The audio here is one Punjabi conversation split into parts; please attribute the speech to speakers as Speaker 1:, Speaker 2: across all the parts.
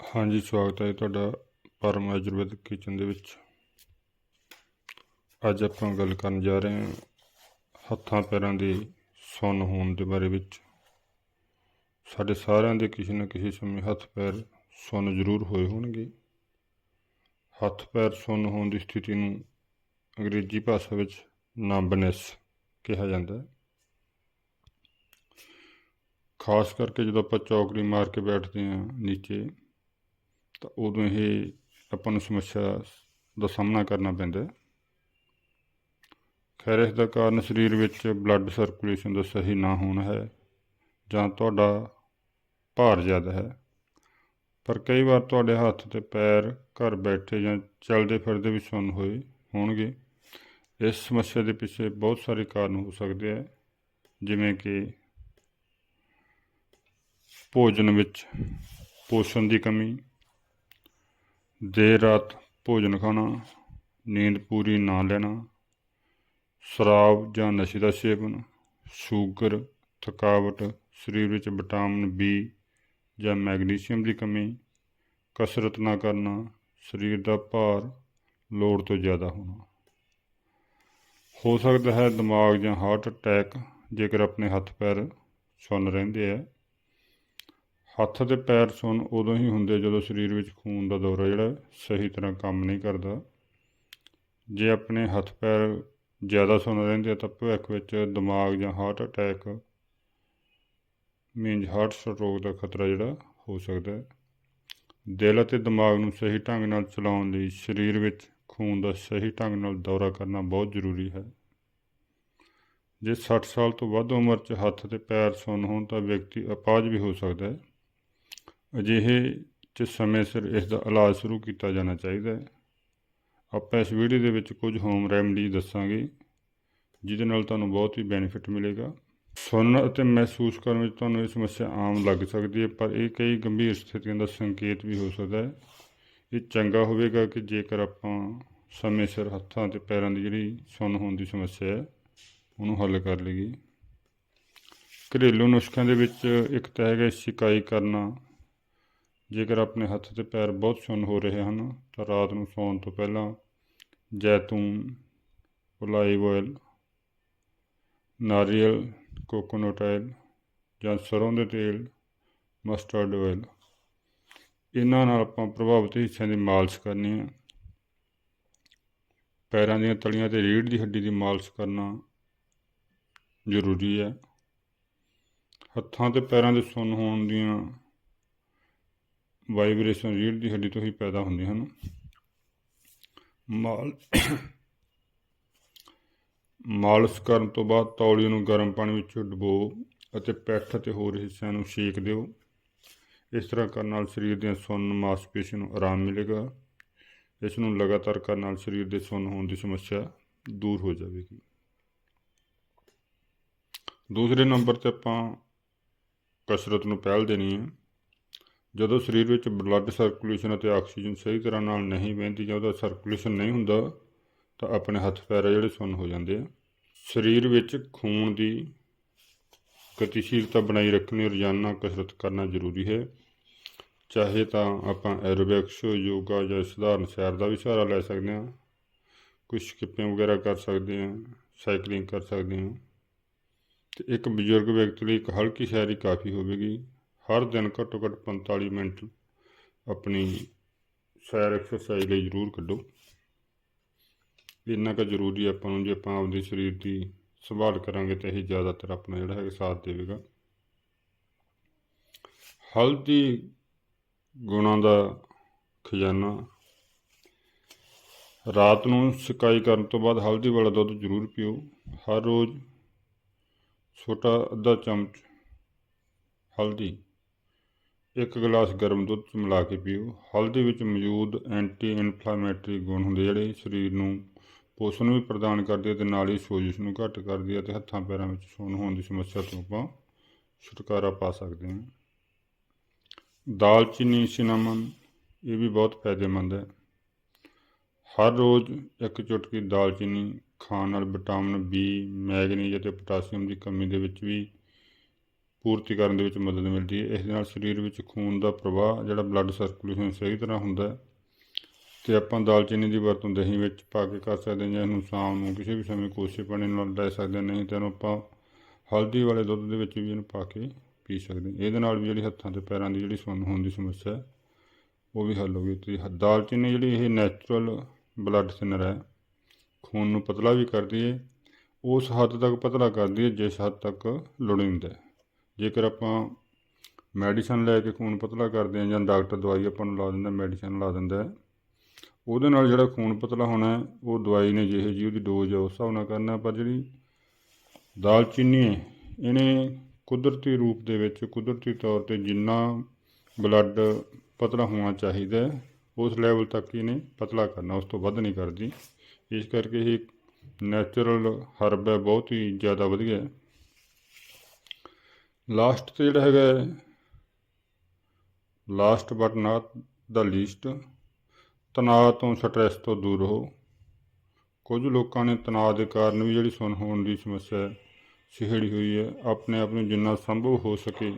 Speaker 1: ਹਾਂਜੀ, ਸਵਾਗਤ ਹੈ ਤੁਹਾਡਾ ਪਰਮ ਆਯੁਰਵੈਦਿਕ ਕਿਚਨ ਦੇ ਵਿੱਚ। ਅੱਜ ਆਪਾਂ ਗੱਲ ਕਰਨ ਜਾ ਰਹੇ ਹਾਂ ਹੱਥਾਂ ਪੈਰਾਂ ਦੀ ਸੁੰਨ ਹੋਣ ਦੇ ਬਾਰੇ ਵਿੱਚ। ਸਾਡੇ ਸਾਰਿਆਂ ਦੇ ਕਿਸੇ ਨਾ ਕਿਸੇ ਸਮੇਂ ਹੱਥ ਪੈਰ ਸੁੰਨ ਜ਼ਰੂਰ ਹੋਏ ਹੋਣਗੇ। ਹੱਥ ਪੈਰ ਸੁੰਨ ਹੋਣ ਦੀ ਸਥਿਤੀ ਨੂੰ ਅੰਗਰੇਜ਼ੀ ਭਾਸ਼ਾ ਵਿੱਚ ਨੰਬਨੈਸ ਕਿਹਾ ਜਾਂਦਾ ਹੈ। ਖਾਸ ਕਰਕੇ ਜਦੋਂ ਆਪਾਂ ਚੌਕੜੀ ਮਾਰ ਕੇ ਬੈਠਦੇ ਹਾਂ ਨੀਚੇ ਤਾਂ ਉਦੋਂ ਇਹ ਆਪਾਂ ਨੂੰ ਸਮੱਸਿਆ ਦਾ ਸਾਹਮਣਾ ਕਰਨਾ ਪੈਂਦਾ ਹੈ। ਖੈਰ, ਇਸ ਦਾ ਕਾਰਨ ਸਰੀਰ ਵਿੱਚ ਬਲੱਡ ਸਰਕੂਲੇਸ਼ਨ ਦਾ ਸਹੀ ਨਾ ਹੋਣਾ ਹੈ ਜਾਂ ਤੁਹਾਡਾ ਭਾਰ ਜ਼ਿਆਦਾ ਹੈ। ਪਰ ਕਈ ਵਾਰ ਤੁਹਾਡੇ ਹੱਥ ਤੇ ਪੈਰ, ਘਰ ਬੈਠੇ ਜਾਂ ਚੱਲਦੇ ਫਿਰਦੇ ਵੀ ਸੁੰਨ ਹੋਏ ਹੋਣਗੇ। ਇਸ ਸਮੱਸਿਆ ਦੇ ਪਿੱਛੇ ਬਹੁਤ ਸਾਰੇ ਕਾਰਨ ਹੋ ਸਕਦੇ ਆ ਜਿਵੇਂ ਕਿ ਭੋਜਨ ਵਿੱਚ ਪੋਸ਼ਣ ਦੀ ਕਮੀ ਦੇਰ ਰਾਤ ਭੋਜਨ ਖਾਣਾ, ਨੀਂਦ ਪੂਰੀ ਨਾ ਲੈਣਾ, ਸ਼ਰਾਬ ਜਾਂ ਨਸ਼ੇ ਦਾ ਸੇਵਨ, ਸ਼ੂਗਰ, ਥਕਾਵਟ, ਸਰੀਰ ਵਿੱਚ ਵਿਟਾਮਿਨ ਬੀ ਜਾਂ ਮੈਗਨੀਸ਼ੀਅਮ ਦੀ ਕਮੀ, ਕਸਰਤ ਨਾ ਕਰਨਾ, ਸਰੀਰ ਦਾ ਭਾਰ ਲੋੜ ਤੋਂ ਜ਼ਿਆਦਾ ਹੋਣਾ। ਹੋ ਸਕਦਾ ਹੈ ਦਿਮਾਗ ਜਾਂ ਹਾਰਟ ਅਟੈਕ ਜੇਕਰ ਆਪਣੇ ਹੱਥ ਪੈਰ ਸੁੰਨ ਰਹਿੰਦੇ ਆ। ਹੱਥ ਤੇ ਪੈਰ ਸੁੰਨ ਉਦੋਂ ਹੀ ਹੁੰਦੇ ਜਦੋਂ ਸਰੀਰ ਵਿੱਚ ਖੂਨ ਦਾ ਦੌਰਾ ਜਿਹੜਾ ਸਹੀ ਤਰ੍ਹਾਂ ਕੰਮ ਨਹੀਂ ਕਰਦਾ। ਜੇ ਆਪਣੇ ਹੱਥ ਪੈਰ ਜ਼ਿਆਦਾ ਸੁੰਨ ਰਹਿੰਦੇ ਆ ਤਾਂ ਭਵਿੱਖ ਵਿੱਚ ਦਿਮਾਗ ਜਾਂ heart attack means heart stroke ਦਾ ਖਤਰਾ ਜਿਹੜਾ ਹੋ ਸਕਦਾ ਹੈ। ਦਿਲ ਅਤੇ ਦਿਮਾਗ ਨੂੰ ਸਹੀ ਢੰਗ ਨਾਲ ਚਲਾਉਣ ਲਈ ਸਰੀਰ ਵਿੱਚ ਖੂਨ ਦਾ ਸਹੀ ਢੰਗ ਨਾਲ ਦੌਰਾ ਕਰਨਾ ਬਹੁਤ ਜ਼ਰੂਰੀ ਹੈ। ਜੇ 60 ਸਾਲ ਤੋਂ ਵੱਧ ਉਮਰ 'ਚ ਹੱਥ ਤੇ ਪੈਰ ਸੁੰਨ ਹੋਣ ਤਾਂ ਵਿਅਕਤੀ ਅਪਾਜ ਵੀ ਹੋ ਸਕਦਾ ਹੈ। ਅਜਿਹੇ 'ਚ ਸਮੇਂ ਸਿਰ ਇਸ ਦਾ ਇਲਾਜ ਸ਼ੁਰੂ ਕੀਤਾ ਜਾਣਾ ਚਾਹੀਦਾ ਹੈ। ਆਪਾਂ ਇਸ ਵੀਡੀਓ ਦੇ ਵਿੱਚ ਕੁਝ ਹੋਮ ਰੈਮਡੀ ਦੱਸਾਂਗੇ, ਜਿਹਦੇ ਨਾਲ ਤੁਹਾਨੂੰ ਬਹੁਤ ਹੀ ਬੈਨੀਫਿਟ ਮਿਲੇਗਾ। ਸੁਣਨ ਅਤੇ ਮਹਿਸੂਸ ਕਰਨ ਵਿੱਚ ਤੁਹਾਨੂੰ ਇਹ ਸਮੱਸਿਆ ਆਮ ਲੱਗ ਸਕਦੀ ਹੈ, ਪਰ ਇਹ ਕਈ ਗੰਭੀਰ ਸਥਿਤੀਆਂ ਦਾ ਸੰਕੇਤ ਵੀ ਹੋ ਸਕਦਾ ਹੈ। ਇਹ ਚੰਗਾ ਹੋਵੇਗਾ ਕਿ ਜੇਕਰ ਆਪਾਂ ਸਮੇਂ ਸਿਰ ਹੱਥਾਂ ਤੇ ਪੈਰਾਂ ਦੀ ਜਿਹੜੀ ਸੁੰਨ ਹੋਣ ਦੀ ਸਮੱਸਿਆ ਹੈ, ਉਹਨੂੰ ਹੱਲ ਕਰ ਲਈਏ। ਘਰੇਲੂ ਨੁਸਖਿਆਂ ਦੇ ਵਿੱਚ ਇੱਕ ਤਾਂ ਹੈਗਾ ਸ਼ਿਕਾਈ ਕਰਨਾ। ਜੇਕਰ ਆਪਣੇ ਹੱਥ ਤੇ ਪੈਰ ਬਹੁਤ ਸੁੰਨ ਹੋ ਰਹੇ ਹਨ, ਤਾਂ ਰਾਤ ਨੂੰ ਸੌਣ ਤੋਂ ਪਹਿਲਾਂ ਜੈਤੂਨ ਓਲਾਈਵ ਆਇਲ, ਨਾਰੀਅਲ, ਕੋਕੋਨਟ ਆਇਲ ਜਾਂ ਸਰੋਂ ਦੇ ਤੇਲ, ਮਸਟਰਡ ਆਇਲ। ਇਹਨਾਂ ਨਾਲ ਆਪਾਂ ਪ੍ਰਭਾਵਿਤ ਹਿੱਸਿਆਂ ਦੀ ਮਾਲਿਸ਼ ਕਰਨੀ ਹੈ। ਪੈਰਾਂ ਦੀਆਂ ਤਲੀਆਂ ਤੇ ਰੀੜ੍ਹ ਦੀ ਹੱਡੀ ਦੀ ਮਾਲਿਸ਼ ਕਰਨਾ ਜ਼ਰੂਰੀ ਹੈ। ਹੱਥਾਂ ਤੇ ਪੈਰਾਂ ਦੇ ਸੁੰਨ ਹੋਣ ਦੀਆਂ ਵਾਈਬ੍ਰੇਸ਼ਨ ਰੀੜ੍ਹ ਦੀ ਹੱਡੀ ਤੋਂ ਹੀ ਪੈਦਾ ਹੁੰਦੇ ਹਨ। ਮਾਲ ਮਾਲਿਸ਼ ਕਰਨ ਤੋਂ ਬਾਅਦ ਤੌਲੀਏ ਨੂੰ ਗਰਮ ਪਾਣੀ ਵਿੱਚ ਡੁਬੋ ਅਤੇ ਪੈਠ ਅਤੇ ਹੋਰ ਹਿੱਸਿਆਂ ਨੂੰ ਸੇਕ ਦਿਓ। ਇਸ ਤਰ੍ਹਾਂ ਕਰਨ ਨਾਲ ਸਰੀਰ ਦੀਆਂ ਸੁੰਨ ਮਾਸਪੇਸ਼ੀਆਂ ਨੂੰ ਆਰਾਮ ਮਿਲੇਗਾ। ਇਸ ਨੂੰ ਲਗਾਤਾਰ ਕਰਨ ਨਾਲ ਸਰੀਰ ਦੇ ਸੁੰਨ ਹੋਣ ਦੀ ਸਮੱਸਿਆ ਦੂਰ ਹੋ ਜਾਵੇਗੀ। ਦੂਸਰੇ ਨੰਬਰ ਤੇ ਆਪਾਂ ਕਸਰਤ ਨੂੰ ਪਹਿਲ ਦੇਣੀ ਹੈ। ਜਦੋਂ ਸਰੀਰ ਵਿੱਚ ਬਲੱਡ ਸਰਕੂਲੇਸ਼ਨ ਅਤੇ ਆਕਸੀਜਨ ਸਹੀ ਤਰ੍ਹਾਂ ਨਾਲ ਨਹੀਂ ਵਹਿੰਦੀ ਜਾਂ ਉਹਦਾ ਸਰਕੂਲੇਸ਼ਨ ਨਹੀਂ ਹੁੰਦਾ, ਤਾਂ ਆਪਣੇ ਹੱਥ ਪੈਰ ਆ ਜਿਹੜੇ ਸੁੰਨ ਹੋ ਜਾਂਦੇ ਆ। ਸਰੀਰ ਵਿੱਚ ਖੂਨ ਦੀ ਗਤੀਸ਼ੀਲਤਾ ਬਣਾਈ ਰੱਖਣੀ, ਰੋਜ਼ਾਨਾ ਕਸਰਤ ਕਰਨਾ ਜ਼ਰੂਰੀ ਹੈ। ਚਾਹੇ ਤਾਂ ਆਪਾਂ ਐਰੋਬਿਕਸ ਯੋਗਾ ਜਾਂ ਸਧਾਰਨ ਸੈਰ ਦਾ ਵੀ ਸਹਾਰਾ ਲੈ ਸਕਦੇ ਹਾਂ। ਕੁਝ ਸਕਿੱਪਿੰਗ ਵਗੈਰਾ ਕਰ ਸਕਦੇ ਹਾਂ ਸਾਈਕਲਿੰਗ ਕਰ ਸਕਦੇ ਹਾਂ। ਤੇ ਇੱਕ ਬਜ਼ੁਰਗ ਵਿਅਕਤੀ ਲਈ ਇੱਕ ਹਲਕੀ ਸੈਰ ਹੀ ਕਾਫੀ ਹੋਵੇਗੀ। ਹਰ ਦਿਨ ਘੱਟੋ ਘੱਟ 45 ਮਿੰਟ ਆਪਣੀ ਸੈਰ ਐਕਸਰਸਾਈਜ਼ ਲਈ ਜ਼ਰੂਰ ਕੱਢੋ। ਇੰਨਾ ਕੁ ਜ਼ਰੂਰੀ ਆਪਾਂ ਨੂੰ ਜੇ ਆਪਾਂ ਆਪਦੇ ਸਰੀਰ ਦੀ ਸੰਭਾਲ ਕਰਾਂਗੇ ਤਾਂ ਇਹ ਜ਼ਿਆਦਾਤਰ ਆਪਣਾ ਜਿਹੜਾ ਹੈ ਸਾਥ ਦੇਵੇਗਾ। ਹਲਦੀ ਗੁਣਾਂ ਦਾ ਖਜ਼ਾਨਾ। ਰਾਤ ਨੂੰ ਸਿਕਾਈ ਕਰਨ ਤੋਂ ਬਾਅਦ ਹਲਦੀ ਵਾਲਾ ਦੁੱਧ ਜ਼ਰੂਰ ਪੀਓ। ਹਰ ਰੋਜ਼ ਛੋਟਾ ਅੱਧਾ ਚਮਚ ਹਲਦੀ। ਇੱਕ ਗਲਾਸ ਗਰਮ ਦੁੱਧ 'ਚ ਮਿਲਾ ਕੇ ਪੀਓ। ਹਲਦੀ ਵਿੱਚ ਮੌਜੂਦ ਐਂਟੀ ਇਨਫਲਾਮੇਟਰੀ ਗੁਣ ਹੁੰਦੇ ਜਿਹੜੇ ਸਰੀਰ ਨੂੰ ਪੋਸ਼ਣ ਵੀ ਪ੍ਰਦਾਨ ਕਰਦੇ ਅਤੇ ਨਾਲ ਹੀ ਸੋਜਿਸ਼ ਨੂੰ ਘੱਟ ਕਰਦੀ ਹੈ ਅਤੇ ਹੱਥਾਂ ਪੈਰਾਂ ਵਿੱਚ ਸੁੰਨ ਹੋਣ ਦੀ ਸਮੱਸਿਆ ਤੋਂ ਆਪਾਂ ਛੁਟਕਾਰਾ ਪਾ ਸਕਦੇ ਹਾਂ। ਦਾਲਚੀਨੀ, ਸਿਨਾਮਨ, ਇਹ ਵੀ ਬਹੁਤ ਫਾਇਦੇਮੰਦ ਹੈ। ਹਰ ਰੋਜ਼ ਇੱਕ ਚੁਟਕੀ ਦਾਲਚੀਨੀ ਖਾਣ ਨਾਲ ਵਿਟਾਮਿਨ ਬੀ ਮੈਗਨੀਜ਼ ਅਤੇ ਪੋਟਾਸ਼ੀਅਮ ਦੀ ਕਮੀ ਦੇ ਵਿੱਚ ਵੀ ਪੂਰਤੀ ਕਰਨ ਦੇ ਵਿੱਚ ਮਦਦ ਮਿਲਦੀ ਹੈ। ਇਸ ਦੇ ਨਾਲ ਸਰੀਰ ਵਿੱਚ ਖੂਨ ਦਾ ਪ੍ਰਵਾਹ ਜਿਹੜਾ ਬਲੱਡ ਸਰਕੂਲੇਸ਼ਨ ਸਹੀ ਤਰ੍ਹਾਂ ਹੁੰਦਾ ਹੈ ਤੇ ਆਪਾਂ ਦਾਲਚੀਨੀ ਦੀ ਵਰਤੋਂ ਦਹੀਂ ਵਿੱਚ ਪਾ ਕੇ ਕਰ ਸਕਦੇ ਹਾਂ ਜਾਂ ਇਹਨੂੰ ਸ਼ਾਮ ਨੂੰ ਕਿਸੇ ਵੀ ਸਮੇਂ ਕੋਸੇ ਪਾਣੀ ਨਾਲ ਲੈ ਸਕਦੇ ਹਾਂ। ਨਹੀਂ ਤਾਂ ਇਹਨੂੰ ਆਪਾਂ ਹਲਦੀ ਵਾਲੇ ਦੁੱਧ ਦੇ ਵਿੱਚ ਵੀ ਇਹਨੂੰ ਪਾ ਕੇ ਪੀ ਸਕਦੇ ਹਾਂ। ਇਹਦੇ ਨਾਲ ਵੀ ਜਿਹੜੀ ਹੱਥਾਂ ਤੇ ਪੈਰਾਂ ਦੀ ਜਿਹੜੀ ਸੁੰਨ ਹੋਣ ਦੀ ਸਮੱਸਿਆ ਹੈ, ਉਹ ਵੀ ਹੱਲ ਹੋ ਗਈ। ਤੇ ਦਾਲਚੀਨੀ ਜਿਹੜੀ ਇਹ ਨੈਚੁਰਲ ਬਲੱਡ ਥਿਨਰ ਹੈ ਖੂਨ ਨੂੰ ਪਤਲਾ ਵੀ ਕਰਦੀ ਹੈ ਉਸ ਹੱਦ ਤੱਕ ਪਤਲਾ ਕਰਦੀ ਹੈ ਜਿਸ ਹੱਦ ਤੱਕ ਲੋੜੀਂਦਾ ਹੈ। ਜੇਕਰ ਆਪਾਂ ਮੈਡੀਸਨ ਲੈ ਕੇ ਖੂਨ ਪਤਲਾ ਕਰਦੇ ਹਾਂ ਜਾਂ ਡਾਕਟਰ ਦਵਾਈ ਆਪਾਂ ਨੂੰ ਲਾ ਦਿੰਦਾ ਮੈਡੀਸਨ ਲਾ ਦਿੰਦਾ ਉਹਦੇ ਨਾਲ ਜਿਹੜਾ ਖੂਨ ਪਤਲਾ ਹੋਣਾ ਉਹ ਦਵਾਈ ਨੇ ਜਿਹੇ ਜੀ ਉਹਦੀ ਡੋਜ਼ ਹੈ ਉਸ ਹਿਸਾਬ ਨਾਲ ਕਰਨਾ ਪਰ ਜਿਹੜੀ ਦਾਲਚੀਨੀ ਹੈ, ਇਹਨੇ ਕੁਦਰਤੀ ਰੂਪ ਦੇ ਵਿੱਚ ਕੁਦਰਤੀ ਤੌਰ ਤੇ ਜਿੰਨਾ ਬਲੱਡ ਪਤਲਾ ਹੋਣਾ ਚਾਹੀਦਾ ਉਸ ਲੈਵਲ ਤੱਕ ਹੀ ਇਹਨੇ ਪਤਲਾ ਕਰਨਾ, ਉਸ ਤੋਂ ਵੱਧ ਨਹੀਂ ਕਰਦੀ। ਇਸ ਕਰਕੇ ਇਹ ਨੈਚੁਰਲ ਹਰਬ ਹੈ, ਬਹੁਤ ਹੀ ਜ਼ਿਆਦਾ ਵਧੀਆ ਲਾਸਟ ਤੇ ਜਿਹੜਾ ਹੈਗਾ last but not the least ਤਣਾਅ ਤੋਂ ਸਟ੍ਰੈਸ ਤੋਂ ਦੂਰ ਰਹੋ। ਕੁਝ ਲੋਕਾਂ ਨੇ ਤਣਾਅ ਦੇ ਕਾਰਨ ਵੀ ਜਿਹੜੀ ਸੁਣ ਹੋਣ ਦੀ ਸਮੱਸਿਆ ਹੈ, ਹੋਈ ਹੈ ਆਪਣੇ ਆਪ ਨੂੰ ਜਿੰਨਾ ਸੰਭਵ ਹੋ ਸਕੇ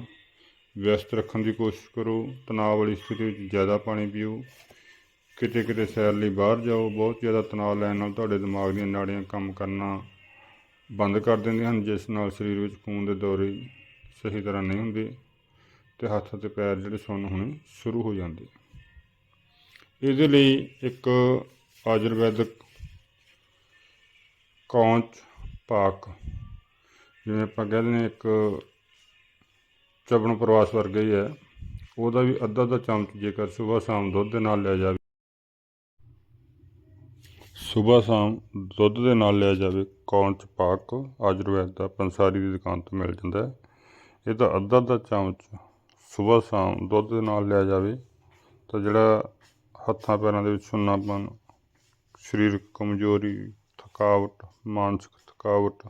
Speaker 1: ਵਿਅਸਤ ਰੱਖਣ ਦੀ ਕੋਸ਼ਿਸ਼ ਕਰੋ। ਤਣਾਅ ਵਾਲੀ ਸਥਿਤੀ ਵਿੱਚ ਜ਼ਿਆਦਾ ਪਾਣੀ ਪੀਓ। ਕਿਤੇ ਕਿਤੇ ਸੈਰ ਲਈ ਬਾਹਰ ਜਾਓ। ਬਹੁਤ ਜ਼ਿਆਦਾ ਤਣਾਅ ਲੈਣ ਨਾਲ ਤੁਹਾਡੇ ਦਿਮਾਗ ਦੀਆਂ ਨਾੜੀਆਂ ਕੰਮ ਕਰਨਾ ਬੰਦ ਕਰ ਦਿੰਦੀਆਂ ਹਨ ਜਿਸ ਨਾਲ ਸਰੀਰ ਵਿੱਚ ਖੂਨ ਦੇ ਦੌਰੇ ਸਹੀ ਤਰ੍ਹਾਂ ਨਹੀਂ ਹੁੰਦੇ ਤੇ ਹੱਥ ਅਤੇ ਪੈਰ ਜਿਹੜੇ ਸੁੰਨ ਹੋਣੇ ਸ਼ੁਰੂ ਹੋ ਜਾਂਦੇ। ਇਹਦੇ ਲਈ ਇੱਕ ਆਯੁਰਵੈਦਿਕ ਕੌਂਚ ਪਾਕ, ਜਿਵੇਂ ਆਪਾਂ ਕਹਿੰਦੇ ਨੇ ਇੱਕ ਚਬਣ ਪ੍ਰਵਾਸ ਵਰਗਾ ਹੀ ਹੈ, ਉਹਦਾ ਵੀ ਅੱਧਾ ਅੱਧਾ ਚਮਚ ਜੇਕਰ ਸਵੇਰ ਸ਼ਾਮ ਦੁੱਧ ਦੇ ਨਾਲ ਲਿਆ ਜਾਵੇ। ਸਵੇਰ ਸ਼ਾਮ ਦੁੱਧ ਦੇ ਨਾਲ ਲਿਆ ਜਾਵੇ ਕੌਂਚ ਪਾਕ, ਆਯੁਰਵੈਦ ਦਾ ਪੰਸਾਰੀ ਦੀ ਦੁਕਾਨ ਤੋਂ ਮਿਲ ਜਾਂਦਾ ਹੈ। ਇਹਦਾ ਅੱਧਾ ਅੱਧਾ ਚਮਚ ਸਵੇਰ ਸ਼ਾਮ ਦੁੱਧ ਦੇ ਨਾਲ ਲਿਆ ਜਾਵੇ ਤਾਂ ਜਿਹੜਾ ਹੱਥਾਂ ਪੈਰਾਂ ਦੇ ਵਿੱਚ ਸੁੰਨਾਪਨ, ਸਰੀਰਕ ਕਮਜ਼ੋਰੀ, ਥਕਾਵਟ, ਮਾਨਸਿਕ ਥਕਾਵਟ